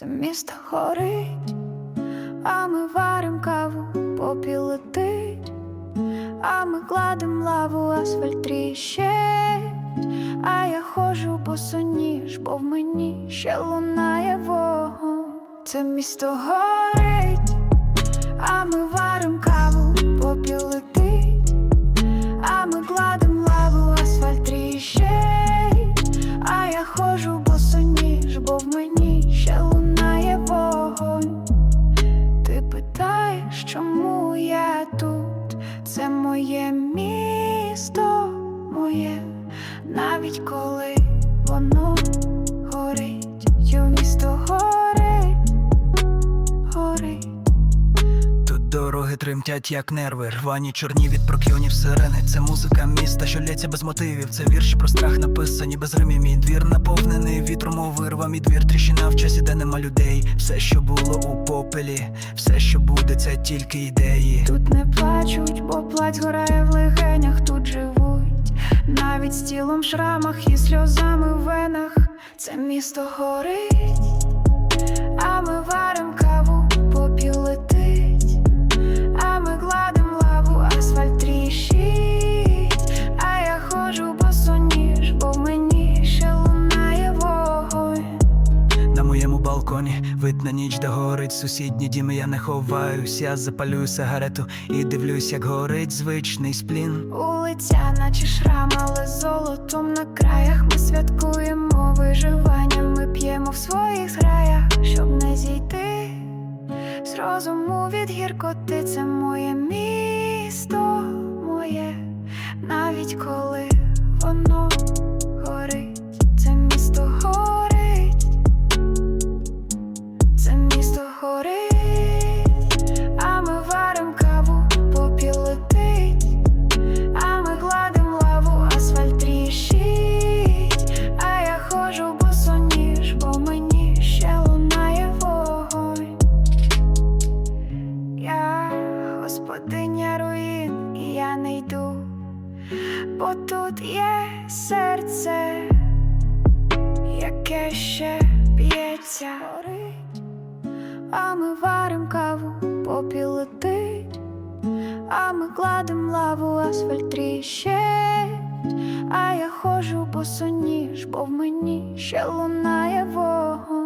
Це місто горить, а ми варим каву, попіл летить, а ми кладем лаву, асфальт тріщить, а я ходжу босоніж, бо в мені ще лунає вогонь. Це місто горить, а ми варим тут? Це моє місто, моє, навіть коли воно горить, Йо, місто тремтять, як нерви, рвані чорні від прокльонів сирени. Це музика міста, що лється без мотивів. Це вірші про страх написані без римів. Мій двір наповнений вітром вирва. Мій двір тріщина в часі, де нема людей. Все, що було у попелі, все, що буде, це тільки ідеї. Тут не плачуть, бо плать згорає в легенях, тут живуть, навіть з тілом в шрамах і сльозами в венах. Це місто горить, видна ніч, де горить сусідні діми. Я не ховаюсь, я запалюю сигарету і дивлюсь, як горить звичний сплін. Улиця, наче шрам, але золотом на краях ми святкуємо виживання, ми п'ємо в своїх зграях, щоб не зійти з розуму від гіркоти. Це моє місто, моє, навіть коли воно господиня руїн, я не йду, бо тут є серце, яке ще б'ється, горить, а ми варим каву, попіл летить. А ми кладем лаву, асфальт тріщить, а я ходжу босоніж, бо в мені ще лунає вогонь.